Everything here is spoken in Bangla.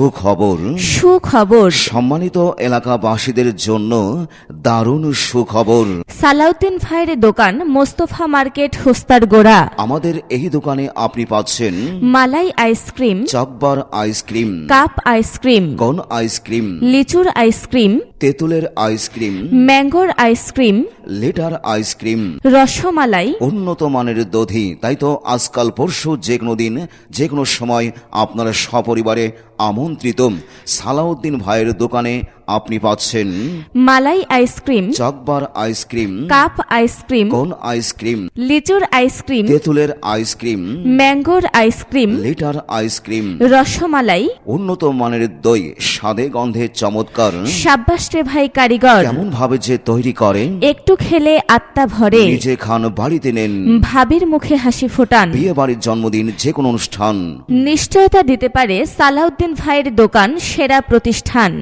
সুখবর। সুখবর। সম্মানিত এলাকাবাসীদের জন্য দারুণ সুখবর। সালাউদ্দিন ভাইয়ের দোকান মোস্তফা মার্কেট হোস্তার গোড়া। আমাদের এই দোকানে আপনি পাচ্ছেন malai ice cream chocbar ice cream cup ice cream cone ice cream লিচুর আইসক্রিম তেঁতুলের ice cream ম্যাঙ্গোর ice cream litre ice cream rasmalai. উন্নত মানের দধি। তাই তো আজকাল পরশু যে কোনো দিন যে কোনো সময় আপনারা সপরিবারে আমন্ত্রিত। সালাউদ্দিন ভাইয়ের দোকানে আপনি পাচ্ছেন malai ice cream chocbar ice cream cup ice cream cone ice cream লিচুর আইসক্রিম তেঁতুলের ice cream ম্যাঙ্গোর ice cream litre ice cream rasmalai উন্নত মানের দই স্বাদে গন্ধে চমৎকার। সাব্বাসরে ভাই কারিগর কেমন ভাবে যে তৈরি করে একটু খেলে আত্মা ভরে। নিজে খান বাড়িতে নেন। ভাবির মুখে হাসি ফোটান। বিয়ে বাড়ির জন্মদিন যে কোনো অনুষ্ঠান। নিশ্চয়তা দিতে পারে সালাউদ্দিন ভাইয়ের দোকান সেরা প্রতিষ্ঠান।